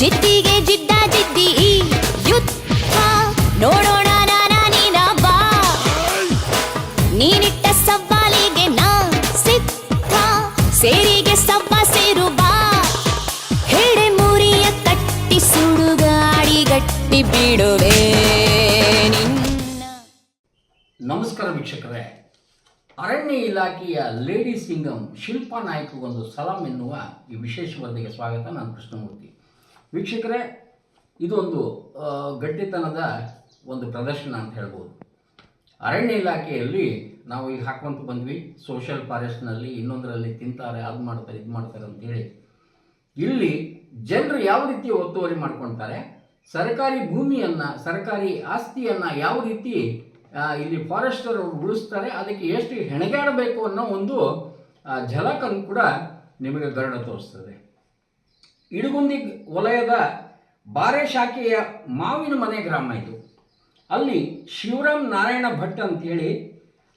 ಜಿದ್ದಿಗೆ ಜಿಡ್ಡ ಜಿದ್ದಿ ಯುದ್ಧ. ನೋಡೋಣ ನಾನಾ ನೀನ ಬಾ. ನೀನಿಟ್ಟ ಸವಾಲಿಗೆ ನಾ ಸಿದ್ಧ. ಸೇರಿಗೆ ಸವ್ವ ಸೇರು ಬಾ. ಹೆಡೆ ಮುರಿಯ ಕಟ್ಟಿ ಸುಡುಗಾಡಿ ಗಟ್ಟಿ ಬಿಡುವೆ ನಮಸ್ಕಾರ ವೀಕ್ಷಕರೇ. ಅರಣ್ಯ ಇಲಾಖೆಯ ಲೇಡಿ ಸಿಂಗಂ ಶಿಲ್ಪಾ ನಾಯ್ಕಗೊಂದು ಸಲಾಂ ಎನ್ನುವ ಈ ವಿಶೇಷ ವರದಿಗೆ ಸ್ವಾಗತ. ನಾನು ಕೃಷ್ಣಮೂರ್ತಿ. ವೀಕ್ಷಕರೇ ಇದೊಂದು ಗಟ್ಟಿತನದ ಒಂದು ಪ್ರದರ್ಶನ ಅಂತ ಹೇಳ್ಬೋದು. ಅರಣ್ಯ ಇಲಾಖೆಯಲ್ಲಿ ನಾವು ಈಗ ಹಾಕೊಂತ ಬಂದ್ವಿ. ಸೋಷಿಯಲ್ ಫಾರೆಸ್ಟ್ನಲ್ಲಿ ಇನ್ನೊಂದರಲ್ಲಿ ತಿಂತಾರೆ, ಅದು ಮಾಡ್ತಾರೆ, ಇದು ಮಾಡ್ತಾರೆ ಅಂತೇಳಿ. ಇಲ್ಲಿ ಜನರು ಯಾವ ರೀತಿ ಒತ್ತುವರಿ ಮಾಡ್ಕೊಳ್ತಾರೆ ಸರ್ಕಾರಿ ಭೂಮಿಯನ್ನು, ಸರ್ಕಾರಿ ಆಸ್ತಿಯನ್ನು ಯಾವ ರೀತಿ ಇಲ್ಲಿ ಫಾರೆಸ್ಟರ್ ಉಳಿಸ್ತಾರೆ, ಅದಕ್ಕೆ ಎಷ್ಟು ಹೆಣಗಾಡಬೇಕು ಅನ್ನೋ ಒಂದು ಝಲಕನ್ನು ಕೂಡ ನಿಮಗೆ ಗರಡ ತೋರಿಸ್ತದೆ. ಇಡಗುಂದಿ ವಲಯದ ಬಾರೆ ಶಾಖೆಯ ಮಾವಿನ ಮನೆ ಗ್ರಾಮ ಇದು. ಅಲ್ಲಿ ಶಿವರಾಮ್ ನಾರಾಯಣ ಭಟ್ ಅಂತೇಳಿ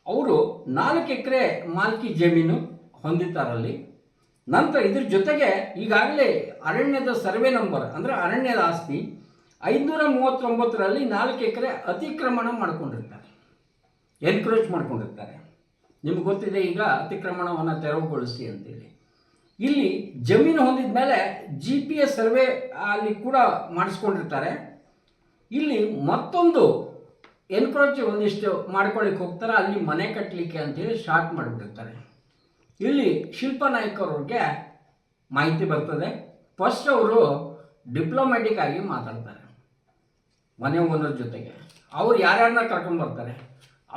ಅವರು ನಾಲ್ಕು ಎಕರೆ ಮಾಲ್ಕಿ ಜಮೀನು ಹೊಂದಿದ್ದಾರಲ್ಲಿ. ನಂತರ ಇದ್ರ ಜೊತೆಗೆ ಈಗಾಗಲೇ ಅರಣ್ಯದ ಸರ್ವೆ ನಂಬರ್ ಅಂದರೆ ಅರಣ್ಯದ ಆಸ್ತಿ ಐದುನೂರ ಮೂವತ್ತೊಂಬತ್ತರಲ್ಲಿ ನಾಲ್ಕು ಎಕರೆ ಅತಿಕ್ರಮಣ ಮಾಡಿಕೊಂಡಿರ್ತಾರೆ. ಎನ್ಕ್ರೋಚ್ ಮಾಡ್ಕೊಂಡಿರ್ತಾರೆ. ನಿಮ್ಗೆ ಗೊತ್ತಿದೆ ಈಗ ಅತಿಕ್ರಮಣವನ್ನು ತೆರವುಗೊಳಿಸಿ ಅಂತೇಳಿ. ಇಲ್ಲಿ ಜಮೀನು ಹೊಂದಿದ ಮೇಲೆ ಜಿ ಪಿ ಎಸ್ ಸರ್ವೆ ಅಲ್ಲಿ ಕೂಡ ಮಾಡಿಸ್ಕೊಂಡಿರ್ತಾರೆ. ಇಲ್ಲಿ ಮತ್ತೊಂದು ಎನ್ಕ್ರೋಚ್ ಒಂದಿಷ್ಟು ಮಾಡ್ಕೊಳ್ಳಿಕ್ಕೆ ಹೋಗ್ತಾರೆ? ಅಲ್ಲಿ ಮನೆ ಕಟ್ಟಲಿಕ್ಕೆ ಅಂತೇಳಿ ಸ್ಟಾರ್ಟ್ ಮಾಡಿಬಿಟ್ಟಿರ್ತಾರೆ. ಇಲ್ಲಿ ಶಿಲ್ಪ ನಾಯ್ಕ ಅವ್ರಿಗೆ ಮಾಹಿತಿ ಬರ್ತದೆ. ಫಸ್ಟ್ ಅವರು ಡಿಪ್ಲೊಮ್ಯಾಟಿಕ್ ಆಗಿ ಮಾತಾಡ್ತಾರೆ. ಮನೆ ಓನರ್ ಜೊತೆಗೆ. ಅವ್ರು ಯಾರ್ಯಾರನ್ನ ಕರ್ಕೊಂಡ್ಬರ್ತಾರೆ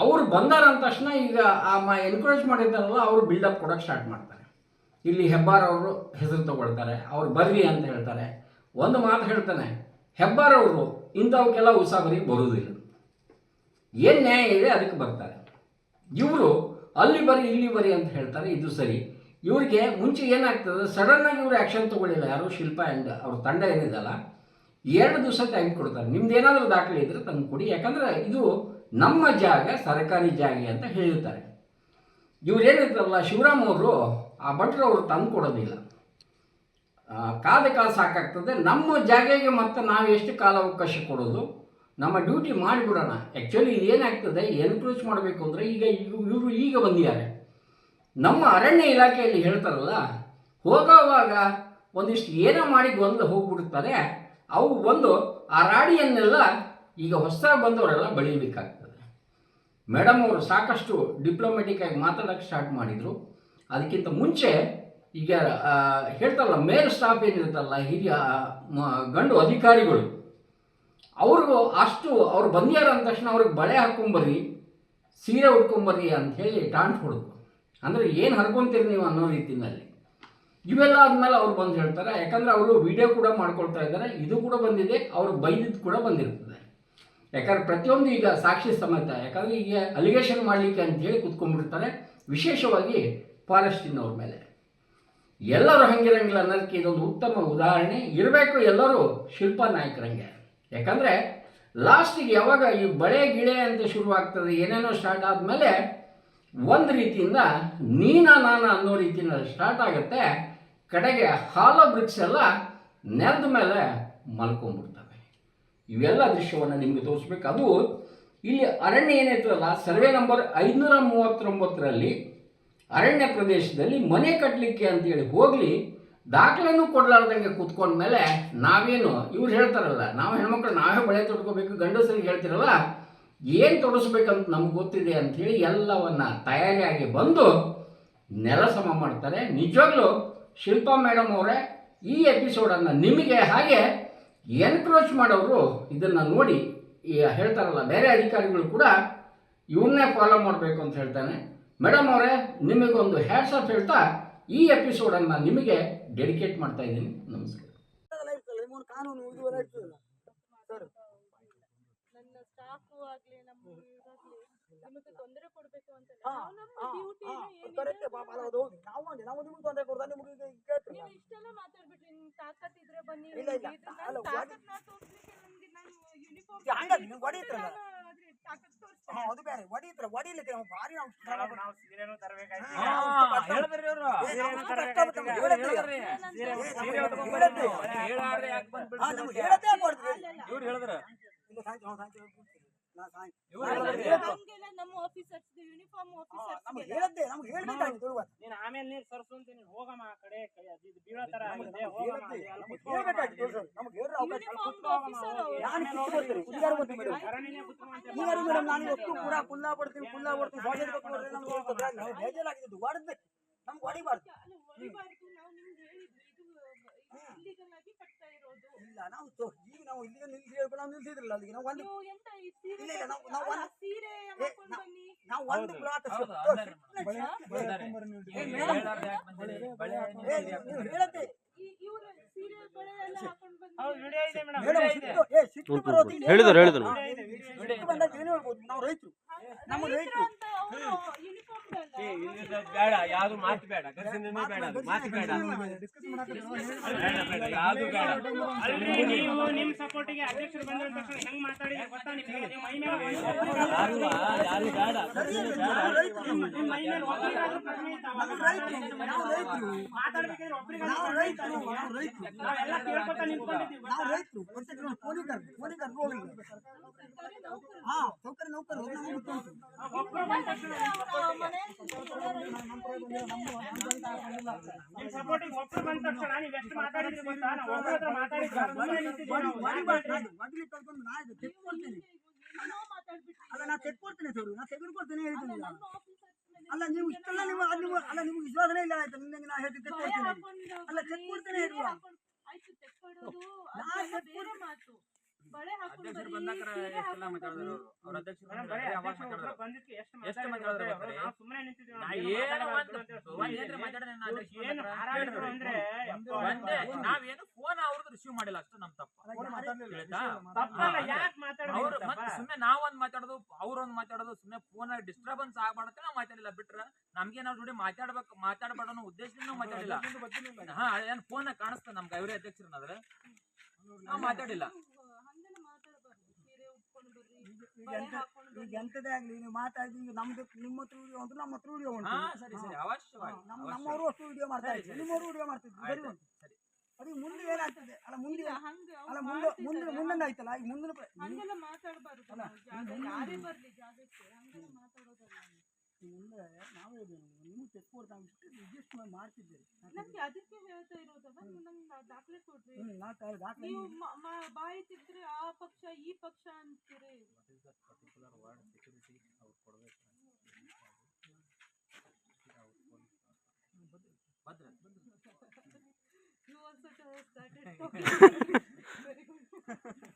ಅವ್ರು ಬಂದಾರ ಅಂದ ತಕ್ಷಣ ಈಗ ಆ ಮ ಎನ್ಕರೇಜ್ ಮಾಡಿದ್ದಾರಲ್ಲ, ಅವರು ಬಿಲ್ಡಪ್ ಕೊಡೋಕೆ ಸ್ಟಾರ್ಟ್ ಮಾಡ್ತಾರೆ. ಇಲ್ಲಿ ಹೆಬ್ಬಾರ್ ಅವರು ಹೆಸರು ತಗೊಳ್ತಾರೆ, ಅವ್ರು ಬರ್ರಿ ಅಂತ ಹೇಳ್ತಾರೆ. ಒಂದು ಮಾತು ಹೇಳ್ತಾನೆ, ಹೆಬ್ಬಾರ್ ಅವರು ಇಂಥವಕ್ಕೆಲ್ಲ ಉಸಾಬರಿ ಬರುವುದಿಲ್ಲ. ಏನು ನ್ಯಾಯ ಇದೆ ಅದಕ್ಕೆ ಬರ್ತಾರೆ. ಇವರು, ಅಲ್ಲಿ ಬರಿ ಇಲ್ಲಿ ಬರಿ ಅಂತ ಹೇಳ್ತಾರೆ, ಇದು ಸರಿ. ಇವರಿಗೆ ಮುಂಚೆ ಏನಾಗ್ತದೆ ಸಡನ್ನಾಗಿ ಇವರು ಆ್ಯಕ್ಷನ್ ತಗೊಳ್ಳಿಲ್ಲ, ಯಾರು ಶಿಲ್ಪ ಆ್ಯಂಡ್ ಅವ್ರ ತಂಡ ಏನಿದೆಲ್ಲ, ಎರಡು ದಿವಸ ಟೈಮ್ ಕೊಡ್ತಾರೆ. ನಿಮ್ದು ಏನಾದರೂ ದಾಖಲೆ ಇದ್ರೆ ತಂದು ಕೊಡಿ. ಯಾಕಂದ್ರೆ ಇದು ನಮ್ಮ ಜಾಗ, ಸರ್ಕಾರಿ ಜಾಗ ಅಂತ ಹೇಳಿರ್ತಾರೆ. ಇವ್ರು ಏನಿರ್ತಾರಲ್ಲ ಶಿವರಾಮ್ ಅವರು ಆ ಭಟ್ರು ಅವರು ತಂದು ಕೊಡೋದಿಲ್ಲ. ಕಾದ ಕಾಲ ಸಾಕಾಗ್ತದೆ. ನಮ್ಮ ಜಾಗೆಗೆ ಮತ್ತೆ ನಾವು ಎಷ್ಟು ಕಾಲಾವಕಾಶ ಕೊಡೋದು? ನಮ್ಮ ಡ್ಯೂಟಿ ಮಾಡಿಬಿಡೋಣ. ಆ್ಯಕ್ಚುಲಿ ಇದು ಏನಾಗ್ತದೆ? ಎನ್ಕ್ರೋಚ್ ಮಾಡಬೇಕು ಅಂದರೆ ಈಗ ಇವರು ಈಗ ಬಂದಿದ್ದಾರೆ. ನಮ್ಮ ಅರಣ್ಯ ಇಲಾಖೆಯಲ್ಲಿ ಹೇಳ್ತಾರಲ್ಲ, ಹೋಗೋವಾಗ ಒಂದಿಷ್ಟು ಏನೋ ಮಾಡಿ ಗೊಂದಲ ಹೋಗ್ಬಿಡ್ತಾರೆ ಅವು ಬಂದು ಆ ರಾಡಿಯನ್ನೆಲ್ಲ ಈಗ ಹೊಸ ಬಂದವರೆಲ್ಲ ಬೆಳೀಬೇಕಾಗ್ತದೆ. ಮೇಡಮ್ ಅವರು ಸಾಕಷ್ಟು ಡಿಪ್ಲೊಮೆಟಿಕ್ ಆಗಿ ಮಾತಾಡೋಕ್ಕೆ ಸ್ಟಾರ್ಟ್ ಮಾಡಿದರು. ಅದಕ್ಕಿಂತ ಮುಂಚೆ ಈಗ ಹೇಳ್ತಾರಲ್ಲ, ಮೇಲ್ ಸ್ಟಾಫ್ ಏನಿರುತ್ತಲ್ಲ, ಹಿರಿಯ ಗಂಡು ಅಧಿಕಾರಿಗಳು, ಅವ್ರಿಗೂ ಅಷ್ಟು, ಅವ್ರು ಬಂದ್ಯಾರ ಅಂದ ತಕ್ಷಣ ಅವ್ರಿಗೆ ಬಳೆ ಹಾಕ್ಕೊಂಬರ್ರಿ ಸೀರೆ ಉಟ್ಕೊಂಬರ್ರಿ ಅಂತ ಹೇಳಿ ಟಾಂಟ್ ಹೊಡೆದು. ಅಂದರೆ ಏನು ಹರ್ಕೊಂತೀರಿ ನೀವು ಅನ್ನೋ ರೀತಿಯಲ್ಲಿ ಇವೆಲ್ಲ ಆದಮೇಲೆ ಅವ್ರು ಬಂದು ಹೇಳ್ತಾರೆ, ಯಾಕಂದರೆ ಅವರು ವಿಡಿಯೋ ಕೂಡ ಮಾಡ್ಕೊಳ್ತಾ ಇದ್ದಾರೆ, ಇದು ಕೂಡ ಬಂದಿದೆ ಅವ್ರು ಬೈದಿದ್ದು ಕೂಡ ಬಂದಿರ್ತದೆ. ಯಾಕಂದ್ರೆ ಪ್ರತಿಯೊಂದು ಈಗ ಸಾಕ್ಷಿ ಸಮೇತ, ಯಾಕಂದರೆ ಈಗ ಅಲಿಗೇಷನ್ ಮಾಡಲಿಕ್ಕೆ ಅಂತ ಹೇಳಿ ಕುತ್ಕೊಂಡ್ಬಿಡ್ತಾರೆ. ವಿಶೇಷವಾಗಿ ಫಾರೆಸ್ಟಿನವ್ರ ಮೇಲೆ. ಎಲ್ಲರೂ ಹಂಗಿರಂಗಿಲ್ಲ ಅನ್ನೋದಕ್ಕೆ ಇದೊಂದು ಉತ್ತಮ ಉದಾಹರಣೆ. ಇರಬೇಕು ಎಲ್ಲರೂ ಶಿಲ್ಪ ನಾಯಕರಂಗೆ. ಯಾಕಂದರೆ, ಲಾಸ್ಟಿಗೆ ಯಾವಾಗ ಈ ಬಳೆ ಗಿಳೆ ಅಂತ ಶುರುವಾಗ್ತದೆ, ಏನೇನೋ ಸ್ಟಾರ್ಟ್ ಆದಮೇಲೆ ಒಂದು ರೀತಿಯಿಂದ ನೀನ ನಾನ ಅನ್ನೋ ರೀತಿಯಲ್ಲಿ ಸ್ಟಾರ್ಟ್ ಆಗುತ್ತೆ. ಕಡೆಗೆ ಹಾಲೋ ಬ್ರಿಕ್ಸ್ ಎಲ್ಲ ನೆಲದ ಮೇಲೆ ಮಲ್ಕೊಂಡ್ಬಿಡ್ತವೆ. ಇವೆಲ್ಲ ದೃಶ್ಯವನ್ನು ನಿಮಗೆ ತೋರಿಸ್ಬೇಕು. ಅದು ಇಲ್ಲಿ ಅರಣ್ಯ ಏನೈತಲ್ಲ ಸರ್ವೆ ನಂಬರ್ ಐದುನೂರ ಮೂವತ್ತೊಂಬತ್ತರಲ್ಲಿ ಅರಣ್ಯ ಪ್ರದೇಶದಲ್ಲಿ ಮನೆ ಕಟ್ಟಲಿಕ್ಕೆ ಅಂತೇಳಿ ಹೋಗಲಿ, ದಾಖಲೆನೂ ಕೂತ್ಕೊಂಡ ಮೇಲೆ ನಾವೇನು, ಇವ್ರು ಹೇಳ್ತಾರಲ್ಲ, ನಾವು ಹೆಣ್ಮಕ್ಳು ನಾವೇ ಬಳೆ ತೊಡ್ಕೋಬೇಕು ಗಂಡಸರಿಗೆ ಹೇಳ್ತಿರಲ್ಲ, ಏನು ತೊಡಸ್ಬೇಕಂತ ನಮ್ಗೆ ಗೊತ್ತಿದೆ ಅಂಥೇಳಿ ಎಲ್ಲವನ್ನ ತಯಾರಿಯಾಗಿ ಬಂದು ನೆಲ ಸಮ ಮಾಡ್ತಾರೆ. ನಿಜವಾಗ್ಲೂ ಶಿಲ್ಪಾ ಮೇಡಮ್ ಅವರೇ ಈ ಎಪಿಸೋಡನ್ನು ನಿಮಗೆ ಹಾಗೆ ಎನ್ಕ್ರೋಚ್ ಮಾಡೋರು ಇದನ್ನು ನೋಡಿ ಹೇಳ್ತಾರಲ್ಲ, ಬೇರೆ ಅಧಿಕಾರಿಗಳು ಕೂಡ ಇವನ್ನೇ ಫಾಲೋ ಮಾಡಬೇಕು ಅಂತ ಹೇಳ್ತಾನೆ. ಮೇಡಮ್ ಅವರೇ ನಿಮಗೊಂದು ಹ್ಯಾಟ್ಸ್ ಆಫ್ ಹೇಳ್ತಾ ಈ ಎಪಿಸೋಡನ್ನು ನಿಮಗೆ ಡೆಡಿಕೇಟ್ ಮಾಡ್ತಾ ಇದ್ದೀನಿ. ನಮಸ್ಕಾರ. ನನ್ನ ಸ್ಟಾಫ್ ಆಗ್ಲಿ ನಮ್ಮ ತೊಂದರೆ ಕೊಡ್ಬೇಕು ಅಂತ ನಾವು ಮಾತಾಡ್ಬಿಟ್ರಿ ತಾಕತ್ ಇದ್ರೆ ಬನ್ನಿ ಹಂಗಲ್ಲ, ನೀವು ಹೊಡಿತೀರಲ್ಲ. ತಾಕತ್ ತೋರಿಸ್ತೀನಿ ಹಾ, ಅದು ಬೇರೆ ಒಡಿತ್ರ ಒಡಿಲಿಕ್ಕೆ ನಾವು ಭಾರಿ ನಾವು ಶ್ರಮ ಪಡ್ತೀವಿ. ನಾವು ಸೀರೆನೂ ತರಬೇಕಾಯ್ತು. ಹಾ, ನಾವು ಕಷ್ಟ- ಹೇಳಿದ್ರಿ ಅವ್ರು ಏ, ಸೀರೆನೂ ಕಷ್ಟ ಈಗ. ಬರ್ತದೆ, ಹೇಳಿದ್ರಿ. ಹೇಳಿದ್ರಿ ಸೀರೆ ಸೀರೆ ಉಟ್ಕೊಂಡ್ ಹೇಳಿದ್ರಿ. ಹೇಳಾರ್ದೆ ಯಾಕೆ ಬಂದ್ಬಿಡ್ತೀರಿ ಅಂತ? ಇವ್ರು ಹೇಳಿದ್ರ ಇಲ್ಲ, ಸಾಯ್ತು, ನಾವು ಸಾಯ್ತು. ನಾ ಹಂಗೆಲ್ಲ ನಮ್ಮ ಆಫೀಸರ್ಸ್ ಯೂನಿಫಾರ್ಮ್ ನಮ್ಗೆ ಹೇಳದ್ದೆ ನಮ್ಗೆ ಹೇಳ್ಬೇಕಾಗಿತ್ತು ತುಳುವ. ನೀನು ಆಮೇಲೆ ನೀರು ಸರ್ಸು ಅಂತೀನಿ ಹೋಗಮ್ಮ ಆ ಕಡೆ ಇದು ಬೀಳೋ ತರ ಆಗಿದೆ ಹೋಗಮ್ಮ ಹೇಳ್ಬೇಕಾಗಿತ್ತು. ನಮ್ಗೆ ಹೇಳ್ರೆ. ನಾನು ಮೇಡಮ್. ನಾನು ಇವತ್ತು ಪೂರಾ ಕುಲ್ಲ ಬಡ್ತೀನಿ ಕುಲ್ಲ ಬಡ್ತೀನಿ ಸ್ವಾಗತ ಕೊಟ್ಟು ನಮ್ಗೆ ಹೇಳ್ಕೊಡ್ರೆ ನಾವು ನಮ್ಗೆ ಹೊಡಿಬಾರ್ದು. ನಾವು ನಿಮ್ಗೆ ಹೇಳಿದ್ವಿ ಇದು ಕಟ್ತಾ ಇರೋದು. ಇಲ್ಲ ನಾವು ಈಗ ನಾವು ಇಲ್ಲಿಗೆ ನಿಲ್ಸಿ ಹೇಳ್ಕೊಂಡು ನಾವು ನಿಲ್ಸಿದ್ರಲ್ಲ ಅಲ್ಲಿಗೆ ನಾವು ಒಂದು ನೀವು ಎಂತ ಈ ಸೀರೆ ಇಲ್ಲ, ಇಲ್ಲ, ನಾವು- ನಾವು ಅಲ್ಲ, ಒಂದು- ಸೀರೆ ಏ, ಹಾಕೊಂಡು ನಾ- ಬನ್ನಿ ನಾವು ಒಂದು ಬ್ಲಾಟ್ ಹೇಳಿದ್ರು, ಹೇಳಿದ್ರು. ನಾವು ರೈತರು. ನಮ್ಮ ರೈತರು. ಬೇಡ ಯಾರು ಮಾತು ಬೇಡ. ಬೇಡ ಮಾತು ಬೇಡ. ಅಲ್ರಿ ನೀವು ನಿಮ್ ಸಪೋರ್ಟಿಗೆ ಅಧ್ಯಕ್ಷರು ಬಂದ ತಕ್ಷಣ ಹೆಂಗ್ ಮಾತಾಡಿದ್ರೆ ಗೊತ್ತಾ ನಿಮ್ಗೆ ನಿಮ್ಮ ಮೈ ಮೇಲೆ ನಿಮ್ಮ ಮೈ ಕಡಿಮೆ ಮಾತಾಡ್ಬೇಕಾದ್ರೆ ನಾವೆಲ್ಲ ಕೇಳ್ಕೊತಾ ನಿಂತ್ಕೊಂಡಿದ್ದೀವಿ ಹಾ ಸೌಕರ್ಯ. ಒಬ್ರು ಬಂದ ತಕ್ಷಣ ನಿಮ್ ಸಪೋರ್ಟಿಗೆ ಒಬ್ರು ಬಂದ ತಕ್ಷಣ ನೀವು ಎಷ್ಟು ಮಾತಾಡಿದ್ರಿ ತೆಗ್ದ್ಕೊಡ್ತೀನಿ. ಅಲ್ಲ ನಾ ತೆಗ್ದ್ಕೊಡ್ತೀನಿ ಸರ್. ನಾ ತೆಗೆದುಕೊಡ್ತೀನಿ ನಮ್ಮ ಮೇಲೆ ಅಲ್ಲ ನೀವು ಇಷ್ಟೆಲ್ಲ ನೀವು ಅದು ನೀವು ಅಲ್ಲ ನಿಮ್ಗೆ ವಿಶ್ವಾಸನೇ ಇಲ್ಲ ಆಯ್ತು? ನಿಮಗೆ ನಾ ಹೇಳ್ತೀನಿ ತೆಗ್ದ್ಕೊಡ್ತೀನಿ ಅಲ್ಲ, ಬನ್ನಿ, ಚೆಕ್ ಕೊಡ್ತೇನೆ ಸೀರೆ ಇಲ್ವಾ? ಹಾಕೊಂಡು- ಆಯ್ತು ತೆಕ್ಕೊಡೋದು ನಾ ಮಾತು. ಅಧ್ಯಕ್ಷರು ಅಧ್ಯಕ್ಷರು ಅಧ್ಯಕ್ಷರು ಅಧ್ಯಕ್ಷರು. ನಾವೇನು ಫೋನ್ ಅವ್ರದ್ದು ರಿಸೀವ್ ಮಾಡಿಲ್ಲ ಅಷ್ಟು ನಮ್ ತಪ್ಪ. ಸುಮ್ನೆ ನಾವೊಂದ್ ಮಾತಾಡೋದು ಅವ್ರೊಂದ್ ಮಾತಾಡೋದು ಸುಮ್ನೆ ಫೋನ್ ಡಿಸ್ಟರ್ಬೆನ್ಸ್ ಆಗ್ಬಾರ್ದು ನಾವ್ ಮಾತಾಡಿಲ್ಲ ಬಿಟ್ರ ನಮ್ಗೆ ನಾವ್ ಜೋಡಿ ಮಾತಾಡ್ಬೇಕು ಮಾತಾಡ್ಬಾರ್ದು ಅನ್ನೋ ಉದ್ದೇಶದಿಂದ ನಾವ್ ಮಾತಾಡಿಲ್ಲ ಹಾ ಏನ್ ಫೋನ್ ಕಾಣಿಸ್ತ ನಮ್ಗೆ ಅವರೇ ಅಧ್ಯಕ್ಷರನ್ನಾದ್ರೆ? ನಾವ್ ಮಾತಾಡಿಲ್ಲ ಹಂಗೆಲ್ಲ ಮಾತಾಡಬಾರ್ದು ಸೀರೆ ಉಟ್ಕೊಂಡು ಬರ್ರಿ ಈಗ ಎಂತ ಈಗ. ಎಂತದೇ ಆಗಲಿ ನೀವು ಮಾತಾಡಿ ಈಗ ನಮ್ದು ನಿಮ್ಮ ಹತ್ರ ವಿಡಿಯೋ ಉಂಟು ನಮ್ಮ ಹತ್ರ ವಿಡಿಯೋ ಉಂಟು. ಹಾ ಸರಿ ಸರಿ ಅವಶ್ಯವಾಗಿ ನಮ್ಮ ನಮ್ಮವರು ಅಷ್ಟು ವಿಡಿಯೋ ಮಾಡ್ತಾ ಇದ್ದಾರೆ ಸರಿ, ನಿಮ್ಮವರು ವಿಡಿಯೋ ಮಾಡ್ತಿದ್ರು ಬರೀ ಉಂಟು. ಸರಿ. ಅದು ಮುಂದೆ ಏನಾಗ್ತದೆ? ಅಲ್ಲ ಮುಂದೆ ಅಲ್ಲ ಮುಂದೆ ಮುಂದೆ. ಮುಂದೆ ಆಯ್ತಲ್ಲ? ಈಗ ಮುಂದಿನ ಹಂಗೆಲ್ಲ ಮಾತಾಡಬಾರ್ದು ಯಾರೇ ಬರ್ಲಿ ಜಾಗಕ್ಕೆ ಹಂಗೆಲ್ಲ ಮಾತಾಡೋದಲ್ಲ ಮುಂದೆ ನಾವೇ ಇದ್ದೇವೆ ನಿಮ್ಗೆ ತೆಕ್ಕೊಡ್ತಾ ಇಷ್ಟು ರಿಜಿಸ್ಟ್ ಮಾಡ್ತಿದ್ದೀರಿ. ನಮ್ಗೆ ಅದಕ್ಕೆ ಹೇಳ್ತಾ ಇರೋದಲ್ಲ ನೀವು ನಮ್ಗೆ ದಾಖಲೆ ಕೊಡ್ರಿ. ನೀವು ಮ- ಮ- ಬಾಯಿ ತಿದ್ರೆ ಆ ಪಕ್ಷ ಈ ಪಕ್ಷ ಅಂತೀರಿ. ಭದ್ರ You also started talking. Very good. ನಾನು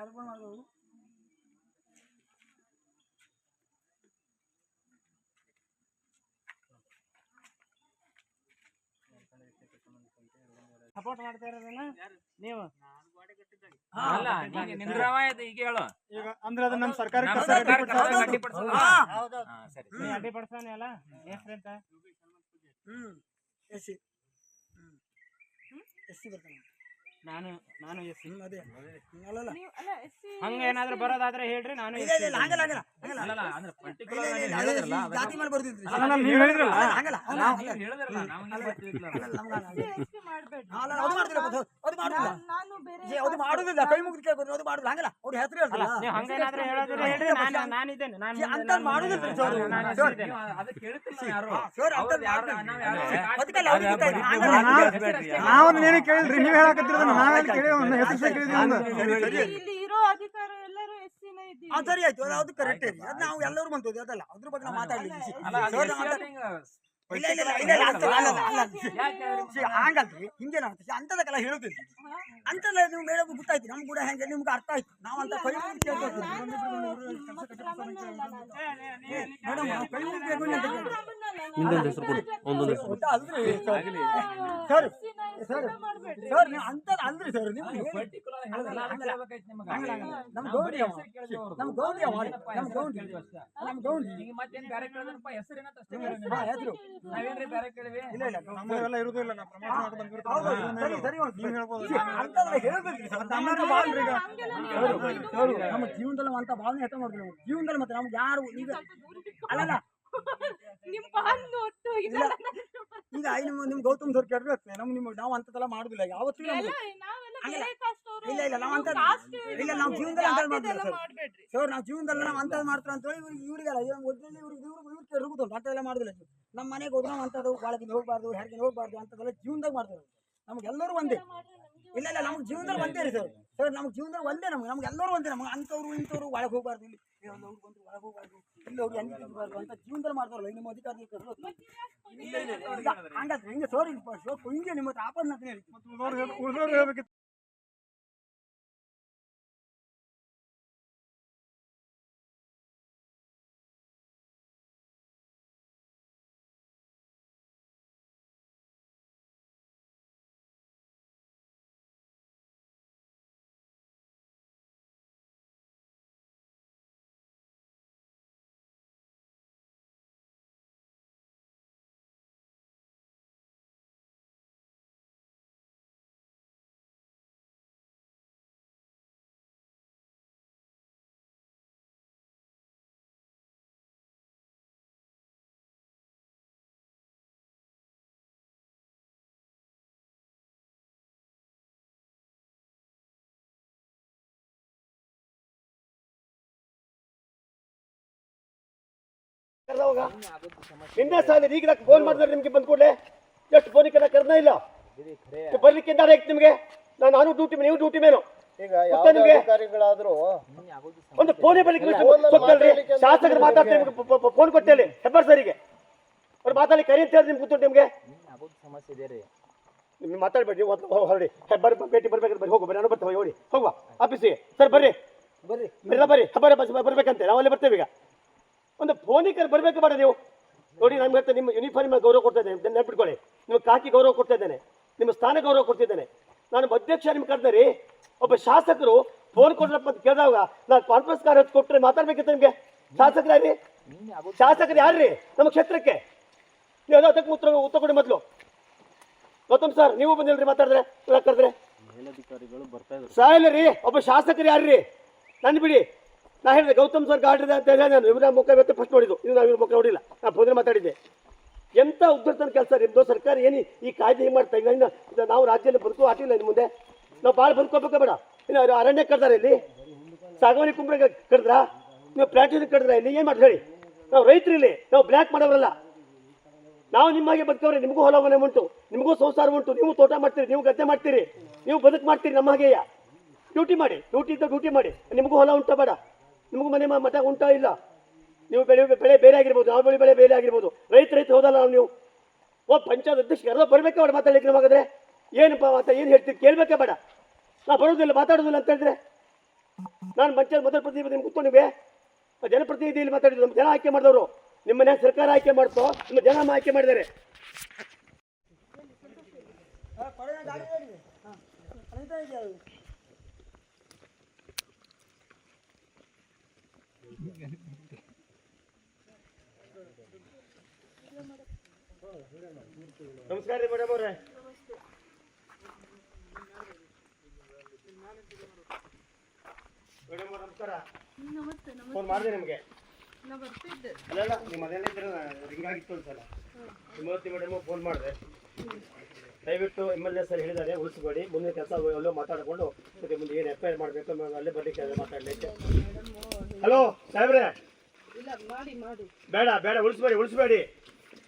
ಯಾರು ಫೋನ್ ಸಪೋರ್ಟ್ ಮಾಡ್ತಾ ಇರೋದನ್ನ ನೀವು? ಅಲ್ಲ ಈಗ ನಿಂದ್ರವ ಇದು ಈಗ ಹೇಳು. ಈಗ ಅಂದ್ರೆ ಅದು ನಮ್ಮ ಸರ್ಕಾರ ಅಡ್ಡಿಪಡಿಸ್ತಾನೆ ಅಲ್ಲ? ಹೆಸ್ರೆಂತ ಹ್ಮ್. S C. ಹ್ಮ್. ಎಸ್ ಸಿ ಬರ್ತಾನೆ. ನಾನು ನಾನು ಎಸ್ ಅದೇ ಅಲ್ಲಲ್ಲ ಹಂಗ ಏನಾದ್ರೂ ಬರೋದಾದ್ರೆ ಹೇಳ್ರಿ ನಾನು ಇಲ್ಲ ಇಲ್ಲ ಇಲ್ಲ ಹಂಗಲ್ಲ ಹಂಗಲ್ಲ ಅಲ್ಲಲ್ಲ ಅಂದ್ರೆ ಪರ್ಟಿಕ್ಯುಲರ್ ಹೇಳಿದ್ರಲ್ಲ ಜಾತಿ ಮೇಲೆ ಹೇಳಿದ್ರಲ್ಲ. ನಾವು ಹೇಳಿದ್ರಲ್ಲ ನಾವು ನಮ್ಗೆ. ಅಲ್ಲ, ಅದು ಅದು ನಾನು ಬೇರೆ ಏ, ಅದು ಮಾಡುದಿಲ್ಲ ಕೈ ಮುಗಿದು ಕೇಳ್ಬೋದು ಅದು ಮಾಡುದಿಲ್ಲ ಹಂಗಲ್ಲ ಅವ್ರ ಹೆಸರು ಅಲ್ಲ ಹೇಳ್ತಾರ ನೀವು ಹಂಗೇನಾದ್ರೂ ಹೇಳೋದ್ರೆ ಹೇಳ್ರಿ ನಾನು ನಾನಿದ್ದೇನೆ ನಾನು ಏ, ಅಂಥದ್ದು ಮಾಡುದಿಲ್ಲ ಸರ್ ನಾನು ಅದು ಕೇಳ್ತಿಲ್ಲ ಯಾರು? ಸರ್ ಅಂತ ಯಾರು ನಾವು ಯಾರು ಅದಕ್ಕೆಲ್ಲ ಅವ್ರಿಗೆ ಗೊತ್ತಾಯ್ತು. ನಾವು- ಹಂಗಲ್ಲ. ನಾವು ಅದನ್ನೇನು ಕೇಳಿದ್ರಿ ನೀವ್ ಹೇಳಕತ್ತಿರೋದನ್ನ ನಾವೇನು ಕೇಳಿ ಒಂದು ಹೆಸರು ಕೇಳಿದ್ವಿ ಇಲ್ಲಿ ಇಲ್ಲಿ ಇರೋ ಅಧಿಕಾರ ಎಲ್ಲರೂ ಎಸ್ಸಿನ ಆ, ಇದ್ದೀವಿ. ಸರಿ ಆಯ್ತು ಅದು- ಕರೆಕ್ಟ್ ನಾವು ಎಲ್ಲರೂ ಬಂತು ಅದಲ್ಲ. ಅದ್ರ ಬಗ್ಗೆ ನಾವು ಇಲ್ಲ ಇಲ್ಲ ಇಲ್ಲ ಇಲ್ಲ ಅಂತಲ್ಲ, ಅಲ್ಲ, ಅಲ್ಲ, ಹಂಗಲ್ರಿ ಅಂತದಕ್ಕೆಲ್ಲ ಹೇಳುದಿಲ್ಲ. ಅಂತಲ್ಲ ನೀವು ಮೇಡಮ್ ಗೊತ್ತಾಯ್ತು ನಮ್ಗೆ ಕೂಡ ಹೆಂಗೆ ನಿಮ್ಗೆ ಅರ್ಥ ಆಯ್ತು. ನಾವು ಅಂತ ಕೈ ಮುಗಿದು ಕೇಳ್ಬೇಕು ಮೇಡಮ್ ನಾವು ಕೈ ಮುಗಿದು ಕೇಳ್ಬೇಕು ಅಂತ ಕೇಳ್ಬೇಕು. ನಿಂದೊಂದು ಹೆಸರು ಕೊಡಿ ಒಂದೊಂದು ಹೆಸರು ಅಲ್ರಿ ಸರ್ ಸರ್ ಸರ್. ನೀವು ಅಂತ ಅಲ್ರಿ ಸರ್ ನೀವು ಪರ್ಟಿಕ್ಯುಲರ್ ನಮ್ ಗೌಡಿ ಅವ. ನಮ್ ಗೌಡಿ ಅವ. ನಮ್ ಗೌಡಿ. ನಮ್ ಗೌಡಿ. ಹೆಸರು. ಏನಂತ ಅಷ್ಟೇ ಹಾ, ಹೆಸ್ರು. ನಾವೇನ್ರಿ ಬ್ಯಾರೆ ಕೇಳಿವಿ ಇಲ್ಲ ಇಲ್ಲ ನಮ್ಮವೆಲ್ಲ ಇರುದಿಲ್ಲ ನಾವು ಪ್ರಮೋಷನ್ ಮಾಡಿ ಹೌದು, ಬಂದ್ಬಿಡ್ತೀವಿ ಸರಿ ಸರಿ ಒಂದು ನೀವು ಹೇಳ್ಬೋದು ಛೀ, ಅಂತದೆಲ್ಲ ಹೇಳ್ಬೇಡ್ರಿ ಸರ್ ನಮ್ಮಂತ ಭಾವನೆ ಈಗ ಸರ್, ನಮ್ಮ ಜೀವನದಲ್ಲಿ ಅಂತ ಭಾವನೆ ಹೆತ್ತ ಮಾಡಿದ್ರು ನಾವು ಜೀವನದಲ್ಲಿ ಮತ್ತೆ ನಮ್ಗೆ ಯಾರು ಈಗ ಅಲ್ಲಲ್ಲ ನಿಮ್ ನೋಟ್ಟು ಇಲ್ಲ. ಈಗ ಐನ ನಿಮ್ಮ ನಿಮ್ ಗೌತಮ್ ಸರ್ ಕೇಳಿದ್ರೆ ನಮ್ ನಿಮ್ಮ ನಾವು ಅಂತದೆಲ್ಲ ಮಾಡುದಿಲ್ಲ. ಯಾವತ್ತೂ ಇಲ್ಲ, ಇಲ್ಲ, ನಾವ್ ಅಂತ- ಇಲ್ಲ, ನಾವ್ ಜೀವನದಲ್ಲಿ ಅಂತ ಮಾಡ್ತೀವಿ ಸರ್. ಸರ್ ನಾವು ಜೀವನದಲ್ಲಿ ನಾವು ಅಂತ ಮಾಡ್ತಾರೆ ಅಂತ ಹೇಳಿ ಇವ್ರಿಗೆ ಇವ್ರಿಗೆಲ್ಲ ಇವ್ರಿಗೆ ಮೊದಲನೇ ಇವ್ರಿಗೆ ಇವ್ರಿಗೆ ಇವ್ರಿಗೆ ತಿರುಗುದು ಅಂತೆಲ್ಲ ಮಾಡುದಿಲ್ಲ ನಮ್ಮ ಮನೆಗೆ ಹೋದ್ರೆ ನಾವು ಅಂತದ್ದು ಬಾಳಗಿನ ಹೋಗ್ಬಾರ್ದು ಹೆರ್ಗಿನ ಹೋಗ್ಬಾರ್ದು ಅಂತದೆಲ್ಲ ಜೀವನದಾಗ ಮಾಡ್ತಾರೆ ನಮ್ಗೆಲ್ಲರೂ ಒಂದೇ. ಇಲ್ಲ ಇಲ್ಲ ನಮ್ಗೆ ಜೀವನದಲ್ಲಿ ಒಂದೇ ರೀ ಸರ್. ಸರ್ ನಮ್ಗೆ ಜೀವನದಲ್ಲಿ ಒಂದೇ ನಮ್ಗೆ. ನಮ್ಗೆ ಎಲ್ಲರೂ ಒಂದೇ. ನಮ್ಗೆ ಅಂಥವ್ರು ಇಂಥವ್ರು ಒಳಗೆ ಹೋಗ್ಬಾರ್ದು ಇಲ್ಲಿ. ಬಂದು ಒಳಗೆ ಹೋಗ್ಬಾರ್ದು. ಇಲ್ಲಿ ಹೆಂಗೆ ತಿರ್ಗಬಾರ್ದು ಅಂತ ಜೀವನದಲ್ಲಿ ಮಾಡ್ತಾರಲ್ಲ ನಿಮ್ಮ ಅಧಿಕಾರಿ ಹಂಗಾದ್ರೆ ಹಿಂಗೆ ಸೋರಿ ಹಿಂಗೆ ನಿಮ್ಮ ಆಪನ್ನ ಅಂತ ಉಳ್ದವ್ರು ನಿನ್ನೆ ಸಾಲ ಈಗ ಫೋನ್ ಮಾಡಿದ್ರೆ ನಿಮ್ಗೆ ಬಂದ್ ಕೂಡಲೇ ಎಷ್ಟು ಫೋನಿಗೆ ಕರ್ನ ಇಲ್ಲ ಬರ್ಲಿಕ್ಕೆ ನಾಳೆ ನಿಮ್ಗೆ ನಾನು ನಾನು ಡ್ಯೂಟಿ ನೀವು ಡ್ಯೂಟಿ ಮೇನು ಈಗ ನಿಮ್ಗೆ? ಅಧಿಕಾರಿಗಳಾದ್ರೂ ಒಂದು ಫೋನೇ ಬರ್ಲಿಕ್ಕೆ ಗೊತ್ತಲ್ರಿ ಶಾಸಕರು ಮಾತಾಡ್ತಾರೆ ನಿಮ್ಗೆ ಫೋನ್ ಕೊಟ್ಟೇಲಿ ಹೆಬ್ಬರ್ ಸರಿಗೆ ಅವ್ರು ಮಾತಾಡಿ ಕರಿ ಅಂತ ಹೇಳಿ ನಿಮ್ಗೆ ಗೊತ್ತುಂಟು ನಿಮ್ಗೆ ಸಮಸ್ಯೆ ಇದೆ ರೀ ನಿಮ್ಗೆ ಮಾತಾಡ್ಬೇಡಿ ಹೊರಡಿ ಹೆಬ್ಬರ್ ಭೇಟಿ ಬರ್ಬೇಕಾದ್ರೆ ಬರಿ ಹೋಗು ನಾನು ಬರ್ತೇವೆ ಹೋಗಿ ಹೋಗುವ ಆಫೀಸಿಗೆ ಸರ್ ಬರ್ರಿ ಬರ್ರಿ ಬರ್ರಿ ಬರ್ರಿ ಹೆಬ್ಬಾರ ಬಸ್ ಬರ್ಬೇಕಂತೆ ನಾವು ಅಲ್ಲಿ ಬರ್ತೇವೆ ಈಗ ಒಂದು ಫೋನಿಕರ್ ಬರಬೇಕು ಬೇಡ ನೀವು. ನೋಡಿ ನಮ್ಗೆ ನಿಮ್ಮ ಯೂನಿಫಾರ್ಮ್ ಗೌರವ ಕೊಡ್ತಾ ಇದ್ದೇನೆ. ನೆನ್ಪಿಟ್ಕೊಳ್ಳಿ ನಿಮ್ಮ ಕಾಕಿ ಗೌರವ ಕೊಡ್ತಾ ಇದ್ದೇನೆ. ನಿಮ್ಮ ಸ್ಥಾನ ಗೌರವ ಕೊಡ್ತಿದ್ದೇನೆ ನಾನು ಅಧ್ಯಕ್ಷ ನಿಮ್ಗೆ ರೀ ಒಬ್ಬ ಶಾಸಕರು ಫೋನ್ ಕೊಡ್ರಪ್ಪ ಅಂತ ಕೇಳಿದಾಗ ನಾನು ಕಾನ್ಫರೆನ್ಸ್ ಕಾರ್ ಹಚ್ಚಿ ಕೊಟ್ಟರೆ ಮಾತಾಡ್ಬೇಕಿತ್ತು ನಿಮಗೆ? ಶಾಸಕರು ಯಾರ್ರಿ? ಶಾಸಕರು ಯಾರ್ರಿ ನಮ್ಮ ಕ್ಷೇತ್ರಕ್ಕೆ? ನೀವು ಅದು ಅದಕ್ಕೆ ಉತ್ತರ ಉತ್ತರ ಕೊಡಿ ಮೊದಲು. ಗೌತಮ್ ಸರ್ ನೀವು ಬಂದಿಲ್ರಿ ಮಾತಾಡಿದ್ರೆ ಕರೆದ್ರೆ? ಮೇಲಧಿಕಾರಿಗಳು ಬರ್ತಾ ಸಾಯಿಲ್ಲ ರೀ ಒಬ್ಬ ಶಾಸಕರು ಯಾರ್ರಿ? ನನ್ನ ಬಿಡಿ. ನಾ ಹೇಳಿದೆ, ಗೌತಮ್ ಸರ್ ಗಾಡ್ರಿ ಅಂತ ಹೇಳಿ ನಾನು ಇವರ ಮುಖ ಇವತ್ತು ಫಸ್ಟ್ ನೋಡಿದ್ದು. ಇದು ನಾವು ಇವ್ರ ಮುಖ ನೋಡಿಲ್ಲ, ನಾ ಫೋನ್ ಮಾತಾಡಿದ್ದೆ. ಎಂತ ಉದ್ಧರ್ತನ ಕೆಲಸ ನಿಮ್ಮದು ಸರ್ಕಾರ ಏನು ಈ ಕಾಯ್ದೆ ಹಿಂಗೆ ಮಾಡ್ತಾ ಇಲ್ಲ ಇದು ನಾವು ರಾಜ್ಯದಲ್ಲಿ ಬದುಕು ಆಟಿಲ್ಲ ಇನ್ನು ಮುಂದೆ. ನಾವು ಭಾಳ ಬದುಕೋಬೇಕ ಬೇಡ. ಇನ್ನು ಅವರು ಅರಣ್ಯ ಕಡ್ದಾರೆ ಇಲ್ಲಿ. ಸಾಗವಾನಿ ಕುಂಬ್ರೆ ಕಡ್ದ್ರಾ ನೀವು ಪ್ಲಾಟಿನ ಕಡ್ದ್ರ ಇಲ್ಲಿ? ಏನು ಮಾಡ್ತೀರಿ ನಾವು ರೈತರು ಇಲ್ಲಿ. ನಾವು ಬ್ಲ್ಯಾಕ್ ಮಾಡೋರಲ್ಲ ನಾವು ನಿಮ್ಮಾಗೆ ಬದುಕವ್ರೆ, ನಿಮಗೂ ಹೊಲ ಮನೆ ಉಂಟು, ನಿಮಗೂ ಸಂಸಾರ ಉಂಟು, ನೀವು ತೋಟ ಮಾಡ್ತೀರಿ, ನೀವು ಗದ್ದೆ ಮಾಡ್ತೀರಿ, ನೀವು ಬದುಕು ಮಾಡ್ತೀರಿ ನಮ್ಮ ಹಾಗೆಯ. ಡ್ಯೂಟಿ ಮಾಡಿ ಡ್ಯೂಟಿ ಇದ್ದ ಡ್ಯೂಟಿ ಮಾಡಿ, ನಿಮಗೂ ಹೊಲ ಉಂಟಾ ಬೇಡ. ನಿಮಗೂ ಮನೆ ಮಠ ಉಂಟಾ ಇಲ್ಲ? ನೀವು ಬೆಳೆ ಬೆಳೆ ಬೇರೆ ಆಗಿರ್ಬೋದು ನಾವು ಬೆಳೆ ಬೆಳೆ ಬೇರೆ ಆಗಿರ್ಬೋದು. ರೈತ ರೈತ ಹೋದಲ್ಲ ನಾವು ಓ, ಪಂಚಾಯತ್ ಅಧ್ಯಕ್ಷ ಯಾರೋ ಬರ್ಬೇಕಾ ಬೇಡ ಮಾತಾಡಲಿಕ್ಕೆ ನಮಗಾದ್ರೆ ಏನಪ್ಪ ಮಾತಾ ಏನು ಹೇಳ್ತೀವಿ ಕೇಳ್ಬೇಕೇ ಬೇಡ. ನಾ ಬರೋದಿಲ್ಲ ಮಾತಾಡೋದಿಲ್ಲ ಅಂತ ಹೇಳಿದ್ರೆ? ನಾನು ಪಂಚಾಯತ್ ಮೊದಲ ಪ್ರತಿನಿಧಿ ನಿಮ್ಗೆ ನಿಮಗೆ? ಜನಪ್ರತಿನಿಧಿ ಇಲ್ಲಿ ಮಾತಾಡಿದ್ರು, ನಮ್ಮ ಜನ ಆಯ್ಕೆ ಮಾಡಿದವರು. ನಿಮ್ಮ ಮನ್ಯಾಗ ಸರ್ಕಾರ ಆಯ್ಕೆ ಮಾಡ್ತೋ, ನಿಮ್ಮ ಜನ ಆಯ್ಕೆ ಮಾಡಿದ್ದಾರೆ. ನಮಸ್ಕಾರ ರೀ ಮೇಡಮ್ ಅವ್ರೆ. ಮೇಡಮ್ ಅವ್ರೆ, ನಮಸ್ಕಾರ. ಫೋನ್ ಮಾಡಿದೆ ನಿಮಗೆ. ನಾ ಬರ್ತಿದ್ದೆ. ಅಲ್ಲಲ್ಲ ನಿಮ್ಮ ಮನೇಲಿ ಇದ್ರೆ ರಿಂಗ್ ಆಗಿತ್ತು ಒಂದ್ಸಲ ತಿಮ್ಮತಿ ಮೇಡಮ್ ಫೋನ್ ಮಾಡಿದೆ. ದಯವಿಟ್ಟು ಎಂ ಎಲ್ ಎ ಸರ್ ಹೇಳಿದ್ದಾರೆ ಉಳಿಸ್ಬೇಡಿ. ಮುಂದೆ ಕೆಲಸ ಎಲ್ಲೋ ಮಾತಾಡಿಕೊಂಡು ಮುಂದೆ ಏನು ಎಫ್ ಐ ಆರ್ ಮಾಡಬೇಕು ಅಲ್ಲೇ ಬರ್ಲಿಕ್ಕೆ ಮಾತಾಡಲಿಕ್ಕೆ. ಹಲೋ ಸಾಹೇಬ್ರೆ. ಇಲ್ಲ ಮಾಡಿ ಮಾಡಿ. ಬೇಡ ಬೇಡ ಉಳಿಸ್ಬೇಡಿ ಉಳಿಸ್ಬೇಡಿ.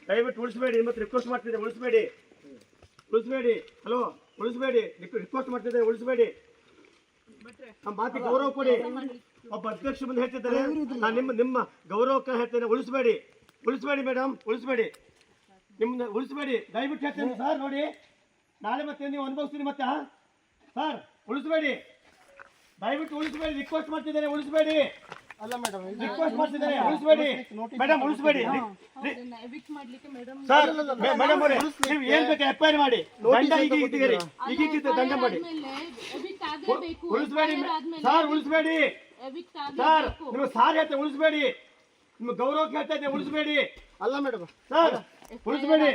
ದಯವಿಟ್ಟು ಉಳಿಸ್ಬೇಡಿ ಮತ್ತೆ ರಿಕ್ವೆಸ್ಟ್ ಮಾಡ್ತಿದ್ದೆ ಉಳಿಸ್ಬೇಡಿ. ಉಳಿಸ್ಬೇಡಿ ಹಲೋ ಉಳಿಸ್ಬೇಡಿ ರಿಕ್ವೆಸ್ಟ್ ಮಾಡ್ತಿದ್ದೆ ಉಳಿಸ್ಬೇಡಿ. ನಮ್ಮ ಮಾತಿಗೆ ಗೌರವ ಕೊಡಿ. ಒಬ್ಬ ಅಧ್ಯಕ್ಷ ಬಂದು ಹೇಳ್ತಿದ್ದಾರೆ. ನಾನು ನಿಮ್ಮ ನಿಮ್ಮ ಗೌರವಕ್ಕೆ ಹೇಳ್ತೇನೆ ಉಳಿಸ್ಬೇಡಿ. ಉಳಿಸ್ಬೇಡಿ ಮೇಡಮ್ ಉಳಿಸ್ಬೇಡಿ. ನಿಮ್ಮನ್ನ ಉಳಿಸ್ಬೇಡಿ. ದಯವಿಟ್ಟು ಹೇಳ್ತೇನೆ ಸರ್ ನೋಡಿ. ನಾಳೆ ಮತ್ತೆ ನೀವು ಅನುಭವಿಸ್ತೀನಿ ಮತ್ತೆ ಹಾ? ಸರ್ ಉಳಿಸ್ಬೇಡಿ. ದಯವಿಟ್ಟು ಉಳಿಸ್ಬೇಡಿ ರಿಕ್ವೆಸ್ಟ್ ಮಾಡ್ತಿದ್ದೇನೆ ಉಳಿಸ್ಬೇಡಿ. ರಿಕ್ವೆಸ್ಟ್ ಮಾಡ್ತಿದ್ದಾರೆ ಉಳಿಸ್ಬೇಡಿ ಮೇಡಮ್ ಉಳಿಸ್ಬೇಡಿ ಮೇಡಮ್ ಸರ್ ಮೇಡಮ್ ಅವರೇ ನೀವು ಏನ್ ಬೇಕು ಎಫ್ ಮಾಡಿ. ದಂಡ ಈಗ ಇಟ್ಟಿದ್ದೀರಿ. ಈಗ ಇಟ್ಟಿದ್ದು ದಂಡ ಮಾಡಿ. ಉಳಿಸ್ಬೇಡಿ ಸರ್ ಉಳಿಸ್ಬೇಡಿ. ಸರ್ ನೀವು ಸಾರ್ ಹೇಳ್ತೆ ಉಳಿಸ್ಬೇಡಿ. ನಿಮ್ಮ ಗೌರವ ಕೇಳ್ತಾ ಇದ್ದೆ ಉಳಿಸ್ಬೇಡಿ. ಅಲ್ಲ ಮೇಡಮ್ ಸರ್ ಉಳಿಸ್ಬೇಡಿ.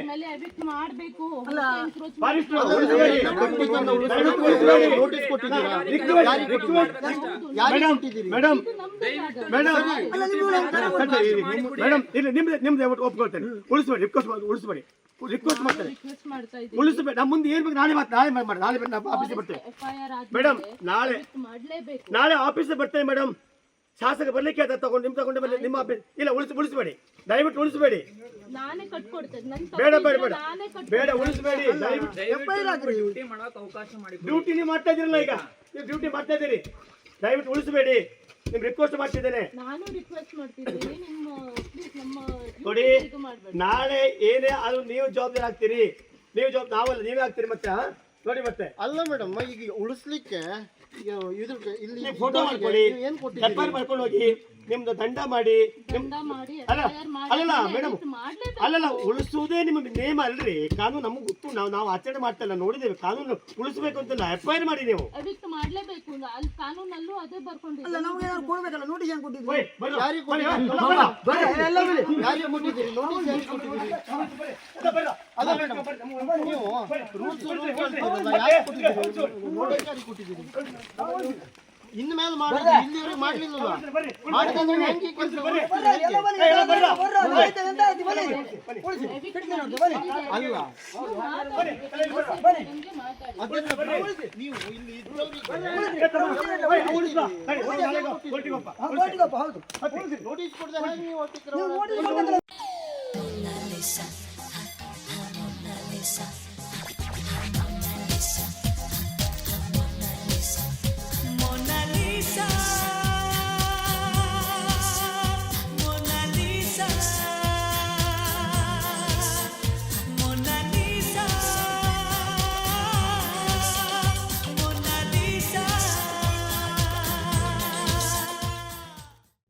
ಮಾಡ್ಬೇಕು. ಮೇಡಮ್ ಮೇಡಮ್ ಇಲ್ಲಿ ನಿಮ್ದು ನಿಮ್ದು ಒಪ್ಕೊಳ್ತೇನೆ. ಉಳಿಸ್ಬೇಡಿ ರಿಕ್ವೆಸ್ಟ್ ಮಾಡಿ ಉಳಿಸ್ಬೇಡಿ. ರಿಕ್ವೆಸ್ಟ್ ಮಾಡ್ತೇನೆ. ರಿಕ್ವೆಸ್ಟ್ ಮಾಡ್ತಾ ಇದ್ದೀನಿ. ಉಳಿಸ್ಬೇಡಿ. ನಮ್ಮ ಮುಂದೆ ಏನ್ ಬೇಕು ನಾಳೆ ಮಾತು ನಾಳೆ ಮಾಡಿ ನಾಳೆ ಆಫೀಸಿಗೆ ಆರ್ ಮೇಡಮ್ ನಾಳೆ. ಮಾಡ್ಲೇಬೇಕು. ನಾಳೆ ಆಫೀಸಿಗೆ ಬರ್ತೇನೆ ಮೇಡಮ್ ಶಾಸಕ ಬರ್ಲಿಕ್ಕೆ ಆಯ್ತಾ ತಗೊಂಡು ನಿಮ್ ತಗೊಂಡ ಮೇಲೆ ನಿಮ್ಮ ಇಲ್ಲ ಉಳಿಸಿ ಉಳಿಸ್ಬೇಡಿ. ದಯವಿಟ್ಟು ಉಳಿಸ್ಬೇಡಿ. ನಾನೇ ಕಟ್ಕೊಡ್ತೇನೆ. ನನ್ ಬೇಡ ಬೇಡ ಬೇಡ. ನಾನೇ ಬೇಡ ಉಳಿಸ್ಬೇಡಿ. ದಯವಿಟ್ಟು ಡ್ಯೂಟಿ ಮಾಡಕ್ ಅವಕಾಶ ಮಾಡಿ ಡ್ಯೂಟಿ ನೀವು ಮಾಡ್ತಾ ಇದ್ದೀರಲ್ಲ ಈಗ. ನೀವು ಡ್ಯೂಟಿ ಮಾಡ್ತಾ ಇದ್ದೀರಿ. ದಯವಿಟ್ಟು ಉಳಿಸಬೇಡಿ. ನಿಮ್ ರಿಕ್ವೆಸ್ಟ್ ಮಾಡ್ತಿದ್ದೇನೆ. ನಾನು ರಿಕ್ವೆಸ್ಟ್ ಮಾಡ್ತಿದ್ದೀನಿ. ನಿಮ್ಮ ಪ್ಲೀಸ್ ನಮ್ಮ ನೋಡಿ ಮಾಡ್ಬೇಡಿ. ನಾಳೆ ಏನೇ ಅದು ನೀವು ಜವಾಬ್ದಾರಿ ಆಗ್ತೀರಿ. ನೀವು ಜವಾಬ್ದಾರಿ ನಾವಲ್ಲ ನೀವೇ ಆಗ್ತೀರಿ ಮತ್ತೆ ನೋಡಿ ಮತ್ತೆ. ಅಲ್ಲ ಮೇಡಮ್ ಈಗ ಉಳಿಸ್ಲಿಕ್ಕೆ ಇದ್ರ ಇಲ್ಲಿ ಫೋಟೋ ಮಾಡ್ಕೊಳ್ಳಿ. ಏನು ಏನ್ ಕೊಟ್ಟಿದ್ದೀರಿ? ಮಾಡ್ಕೊಂಡು ಹೋಗಿ. ನಿಮ್ದು ದಂಡ ಮಾಡಿ ನಿಮ್ ಅಲ್ಲ ಅಲ್ಲಲ್ಲ ಮೇಡಮ್ ಅಲ್ಲಲ್ಲ ಉಳಿಸುವುದೇ ನಿಮ್ಮ ನೇಮ ಅಲ್ರಿ. ಕಾನೂನು ನಮಗೆ ಗೊತ್ತು. ನಾವು ನಾವು ಆಚರಣೆ ಮಾಡ್ತಲ್ಲ ನೋಡಿದ್ದೇವೆ. ಕಾನೂನು ಉಳಿಸ್ಬೇಕು ಅಂತ ಎಫ್ ಐ ಆರ್ ಮಾಡಿ ನೀವು. ಮಾಡ್ಲೇಬೇಕು. ಅಲ್ಲಿ ಕಾನೂನಲ್ಲೂ ಅದೇ ಬರ್ಕೊಂಡಿದೆ. ಅಲ್ಲ ನಾವು ಏನಾದ್ರು ಕೊಡ್ಬೇಕಲ್ಲ? ನೋಟಿಸ್ ಹೆಂಗ್ ಕೊಟ್ಟಿದ್ವಿ ಓಯ್, ಬರ್ರಿ. ಯಾರಿಗೆ ಬರ್ರಿ, ಕೊಟ್ಟಿದ್ದೀರಿ? ಬರ್ರಿ, ಬರ್ರಿ. ಎಲ್ಲ ಬಿಡಿ. ಯಾರಿಗೆ ಕೊಟ್ಟಿದ್ದೀರಿ? ನೋಟಿಸ್ ಯಾರಿಗೆ ಕೊಟ್ಟಿದ್ದೀರಿ? ಅಲ್ಲ ಮೇಡಮ್ ನೀವು ರೂಲ್ಸ್ ಯಾರಿಗೆ ಕೊಟ್ಟಿದ್ದೀರಿ? ನೋಟಿಸ್ ಯಾರಿಗೆ ಕೊಟ್ಟಿದ್ದೀರಿ? ಇನ್ನು ಮೇಲೆ ಮಾಡಿದ್ರಿ ಇಲ್ಲಿವರೆಗೆ ಮಾಡ್ಲಿಲ್ಲಲ್ಲ ಮಾಡಿದ್ರೆ ಹೆಂಗೆ ಕೆಲಸ ಎಂತ ಆಯ್ತು,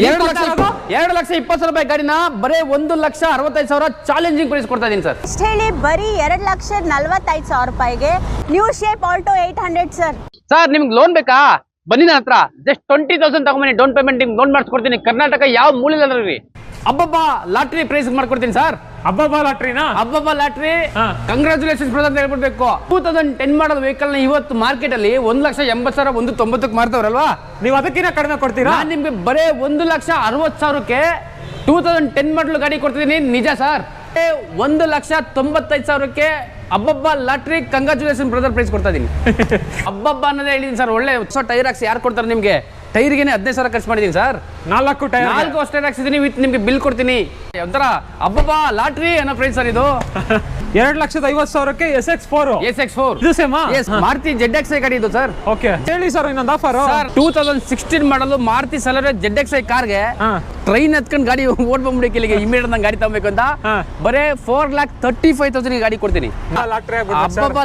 ಎರಡು ಲಕ್ಷ ಎರಡು ಲಕ್ಷ ಇಪ್ಪತ್ತು ಸಾವಿರ ರೂಪಾಯಿ ಗಾಡಿನ ಬರೀ ಒಂದು ಲಕ್ಷ ಅರವತ್ತೈದು ಸಾವಿರ ಚಾಲೆಂಜಿಂಗ್ ಪ್ರೈಸ್ ಕೊಡ್ತಾ ಇದೀನಿ ಸರ್. ಅಷ್ಟು ಹೇಳಿ ಬರೀ ಎರಡು ಲಕ್ಷ ನಲ್ವತ್ತೈದು ಸಾವಿರ ರೂಪಾಯಿಗೆ new shape Alto eight hundred sir sir ನಿಮ್ಗೆ ಲೋನ್ ಬೇಕಾ? ಬನ್ನಿ ನನ್ನ ಹತ್ರ. ಜಸ್ಟ್ ಟ್ವೆಂಟಿ ತೌಸಂಡ್ ತಗೊಂಬನ್ನಿ. ಡೌನ್ ಪೇಮೆಂಟ್ ನಿಮ್ಗೆ ಲೋನ್ ಮಾಡಿಸ್ಕೊಡ್ತೀನಿ. ಕರ್ನಾಟಕ ಯಾವ ಮೂಲೆಯಲ್ಲಿ ಅಬ್ಬಬ್ಬ ಲಾಟ್ರಿ ಪ್ರೈಸ್ ಮಾಡ್ಕೊಡ್ತೀನಿ ಸರ್ ಅಬ್ಬಬ್ಬ ಲಾಟ್ರಿನಾ? ಅಬ್ಬಬ್ಬ ಲಾಟ್ರಿ. ಹಾ. ಬ್ರದರ್ ಅಂತ ಹೇಳ್ಬಿಡ್ಬೇಕು. ಟೂ ತೌಸಂಡ್ ಟೆನ್ ಮಾಡಲ್ ವೆಹಿಕಲ್ನ ಇವತ್ತು ಮಾರ್ಕೆಟ್ ಅಲ್ಲಿ ಒಂದ್ ಲಕ್ಷ ಎಂಬತ್ ಸಾವಿರ ಒಂದು ತೊಂಬತ್ತಕ್ಕೆ ಮಾರ್ತವ್ರಲ್ವಾ? ನೀವು ಅದಕ್ಕಿಂತ ಕಡಿಮೆ ಕೊಡ್ತೀರಾ? ನಾನ್ ನಿಮ್ಗೆ ಬರೇ ಒಂದು ಲಕ್ಷ ಅರವತ್ತು ಸಾವಿರಕ್ಕೆ ಟೂ ತೌಸಂಡ್ ಟೆನ್ ಮಾಡಲ್ ಗಾಡಿ ಕೊಡ್ತಿದ್ದೀನಿ. ನಿಜ ಸರ್ ಒಂದು ಲಕ್ಷ ತೊಂಬತ್ತೈದು ಸಾವಿರಕ್ಕೆ ಅಬ್ಬಬ್ಬ ಲಾಟ್ರಿ ಕಂಗ್ರಾಚುಲೇಷನ್ ಬ್ರದರ್ ಪ್ರೈಸ್ ಕೊಡ್ತಾ ಇದೀನಿ. ಅಬ್ಬಬ್ಬ ಅನ್ನೋದೇ ಹೇಳಿದೀನಿ ಸರ್ ಒಳ್ಳೆ ಹೊಸ ಟೈರ್ ಹಾಕ್ಸಿ ಯಾರು ಕೊಡ್ತಾರೆ ನಿಮ್ಗೆ? ಟೈರ್ಗೆ ಹದಿನೈದು ಸಾವಿರ ಖರ್ಚು ಮಾಡಿದೀನಿ ಸರ್. ನಾಲ್ಕು ಟೈರ್ ನಾಲ್ಕು ಅಷ್ಟೇ ಹಾಕ್ಸಿದೀನಿ ವಿತ್ ನಿಮ್ಗೆ ಬಿಲ್ ಕೊಡ್ತೀನಿ. ಒಂಥರ ಅಬ್ಬಬ್ಬ ಲಾಟ್ರಿ ಅನ್ನೋ ಪ್ರೈಸ್ ಸರ್ ಇದು. ಎರಡ್ ಲಕ್ಷದ ಐವತ್ತು ಸಾವಿರಕ್ಕೆ S X four S X four ಇದು ಸೇಮಾ ಮಾರುತಿ ಜೆಡ್ ಎಕ್ಸ್ ಐ ಗಾಡಿ ಇದು ಸರ್. ಓಕೆ ಹೇಳಿ ಸರ್ ಇನ್ನೊಂದು offer sir two thousand sixteen ಮಾಡಲು ಮಾರುತಿ ಸಲರೆ ಜೆಡ್ ಎಕ್ಸ್ ಐ ಕಾರ್ಗೆ ಹಾ. ಟ್ರೈನ್ ಹತ್ಕೊಂಡು ಗಾಡಿ ಓಡ್ ಬಂದ್ಬಿಡಿ ಇಲ್ಲಿಗೆ ಇಮಿಡಿಯೇಟ್ ನಂಗೆ ಗಾಡಿ ತಗೋಬೇಕು ಅಂತ. ಬರೇ four lakh thirty five thousand ಗಾಡಿ ಕೊಡ್ತೀನಿ.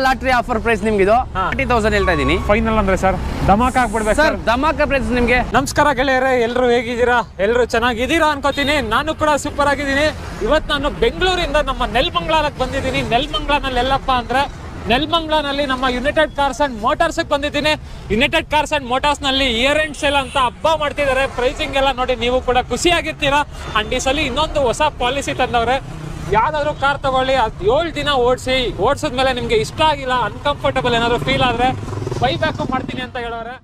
ಲಾಟ್ರಿ ಆಫರ್ ಪ್ರೈಸ್ ನಿಮ್ಗೆ ಇದು. ತರ್ಟಿ ತೌಸಂಡ್ ಹೇಳ್ತಾ ಇದೀನಿ. ಫೈನಲ್ ಅಂದ್ರೆ ಸರ್ ಧಮಾಕ ಹಾಕ್ಬಿಡ್ಬೇಕು ಸರ್ ಸರ್ ಧಮಾಕ ಪ್ರೈಸ್ ನಿಮ್ಗೆ. ನಮಸ್ಕಾರ ಗೆಳೆಯರೇ ಎಲ್ಲರೂ ಹೇಗಿದ್ದೀರಾ? ಎಲ್ಲರೂ ಚೆನ್ನಾಗಿದ್ದೀರಾ ಅನ್ಕೋತೀನಿ. ನಾನು ಕೂಡ ಸೂಪರ್ ಆಗಿದ್ದೀನಿ. ಇವತ್ತು ನಾನು ಬೆಂಗಳೂರಿಂದ ನಮ್ಮ ನೆಲ್ಮಂಗ್ಲಾಲಕ್ಕೆ ಬಂದಿದ್ದೀನಿ. ನೆಲ್ಮಂಗ್ಲಾನಲ್ಲಿ ಎಲ್ಲಪ್ಪ ಅಂದ್ರೆ ನೆಲ್ಮಂಗ್ಲಾನಲ್ಲಿ ನಮ್ಮ ಯುನೈಟೆಡ್ ಕಾರ್ಸ್ ಅಂಡ್ ಮೋಟಾರ್ಸ್ ಬಂದಿದ್ದೀನಿ. ಯುನೈಟೆಡ್ ಕಾರ್ಸ್ ಅಂಡ್ ಮೋಟಾರ್ಸ್ನಲ್ಲಿ ಇಯರ್ ಎಂಡ್ ಸೇಲ್ ಅಂತ ಹಬ್ಬ ಮಾಡ್ತಿದ್ದಾರೆ. ಪ್ರೈಸಿಂಗ್ ಎಲ್ಲ ನೋಡಿ ನೀವು ಕೂಡ ಖುಷಿಯಾಗಿರ್ತೀರಾ? ಅಂಡ್ ಈ ಸಲ ಇನ್ನೊಂದು ಹೊಸ ಪಾಲಿಸಿ ತಂದವ್ರೆ. ಯಾವ್ದಾದ್ರು ಕಾರ್ ತಗೊಳ್ಳಿ, ಅದು ಏಳು ದಿನ ಓಡಿಸಿ, ಓಡಿಸಿದ್ಮೇಲೆ ನಿಮಗೆ ಇಷ್ಟ ಆಗಿಲ್ಲ ಅನ್ಕಂಫರ್ಟಬಲ್ ಏನಾದ್ರು ಫೀಲ್ ಆದರೆ ಬೈಬ್ಯಾಕು ಮಾಡ್ತೀನಿ ಅಂತ ಹೇಳೋರೆ